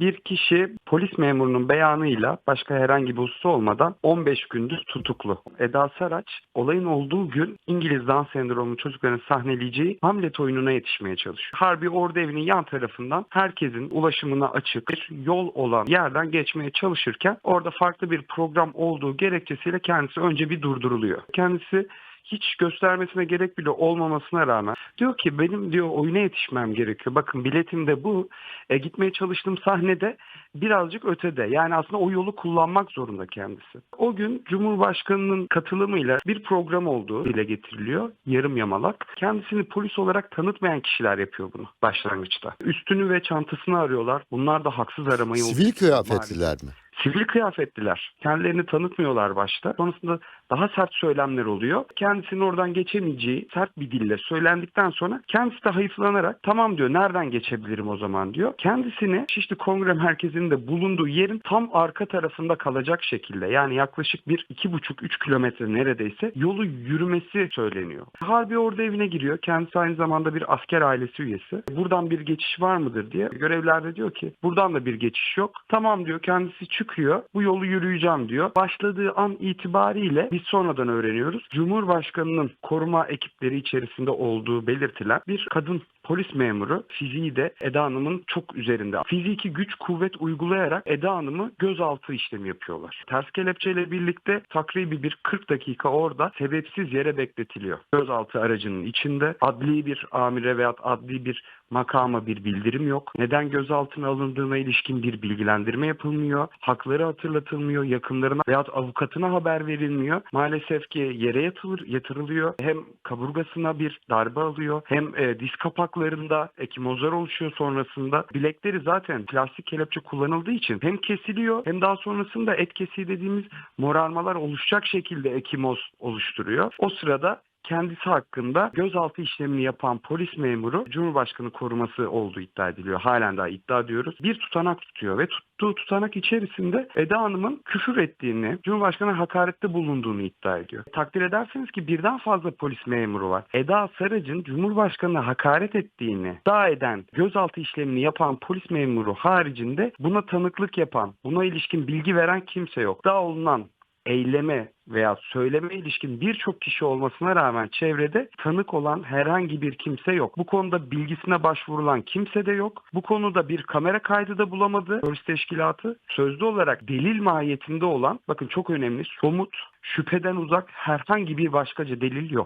bir kişi polis memurunun beyanıyla başka herhangi bir husus olmadan 15 gündür tutuklu. Eda Saraç olayın olduğu gün İngiliz Down sendromu çocukların sahneleyeceği Hamlet oyununa yetişmeye çalışıyor. Harbi Ordu Evi'nin yan tarafından herkesin ulaşımına açık bir yol olan yerden geçmeye çalışırken orada farklı bir program olduğu gerekçesiyle kendisi önce bir durduruluyor. Kendisi hiç göstermesine gerek bile olmamasına rağmen diyor ki benim diyor oyuna yetişmem gerekiyor. Bakın biletim de bu. E, gitmeye çalıştığım sahnede birazcık ötede. Yani aslında o yolu kullanmak zorunda kendisi. O gün Cumhurbaşkanı'nın katılımıyla bir program olduğu dile getiriliyor. Yarım yamalak. Kendisini polis olarak tanıtmayan kişiler yapıyor bunu başlangıçta. Üstünü ve çantasını arıyorlar. Bunlar da haksız aramayı Sivil kıyafetliler mi? Sivil kıyafetliler. Kendilerini tanıtmıyorlar başta. Sonrasında daha sert söylemler oluyor. Kendisinin oradan geçemeyeceği sert bir dille söylendikten sonra kendisi de hayıflanarak tamam diyor nereden geçebilirim o zaman diyor. Kendisini Şişli Kongre Merkezi'nin de bulunduğu yerin tam arka tarafında kalacak şekilde yani yaklaşık bir iki buçuk üç kilometre neredeyse yolu yürümesi söyleniyor. Harbi orada evine giriyor. Kendisi aynı zamanda bir asker ailesi üyesi. Buradan bir geçiş var mıdır diye. Görevliler de diyor ki buradan da bir geçiş yok. Tamam diyor kendisi çıkıyor. Bu yolu yürüyeceğim diyor. Başladığı an itibariyle biz sonradan öğreniyoruz. Cumhurbaşkanının koruma ekipleri içerisinde olduğu belirtilen bir kadın polis memuru fiziği de Eda Hanım'ın çok üzerinde. Fiziki güç kuvvet uygulayarak Eda Hanım'ı gözaltı işlemi yapıyorlar. Ters kelepçeyle birlikte takribi bir 40 dakika orada sebepsiz yere bekletiliyor. Gözaltı aracının içinde adli bir amire veya adli bir makama bir bildirim yok. Neden gözaltına alındığına ilişkin bir bilgilendirme yapılmıyor. Hakları hatırlatılmıyor. Yakınlarına veya avukatına haber verilmiyor. Maalesef ki yere yatılır, yatırılıyor. Hem kaburgasına bir darbe alıyor. Hem e, diz kapaklarında ekimozlar oluşuyor sonrasında. Bilekleri zaten plastik kelepçe kullanıldığı için hem kesiliyor hem daha sonrasında et kesiği dediğimiz morarmalar oluşacak şekilde ekimoz oluşturuyor. O sırada kendisi hakkında gözaltı işlemini yapan polis memuru Cumhurbaşkanı koruması olduğu iddia ediliyor. Halen daha iddia diyoruz. Bir tutanak tutuyor ve tuttuğu tutanak içerisinde Eda Hanım'ın küfür ettiğini, Cumhurbaşkanı hakarette bulunduğunu iddia ediyor. Takdir edersiniz ki birden fazla polis memuru var. Eda Sarıc'ın Cumhurbaşkanı'na hakaret ettiğini iddia eden gözaltı işlemini yapan polis memuru haricinde buna tanıklık yapan, buna ilişkin bilgi veren kimse yok. Daha olunan eyleme veya söyleme ilişkin birçok kişi olmasına rağmen çevrede tanık olan herhangi bir kimse yok. Bu konuda bilgisine başvurulan kimse de yok. Bu konuda bir kamera kaydı da bulamadı polis teşkilatı. Sözlü olarak delil mahiyetinde olan bakın çok önemli somut şüpheden uzak herhangi bir başkaca delil yok.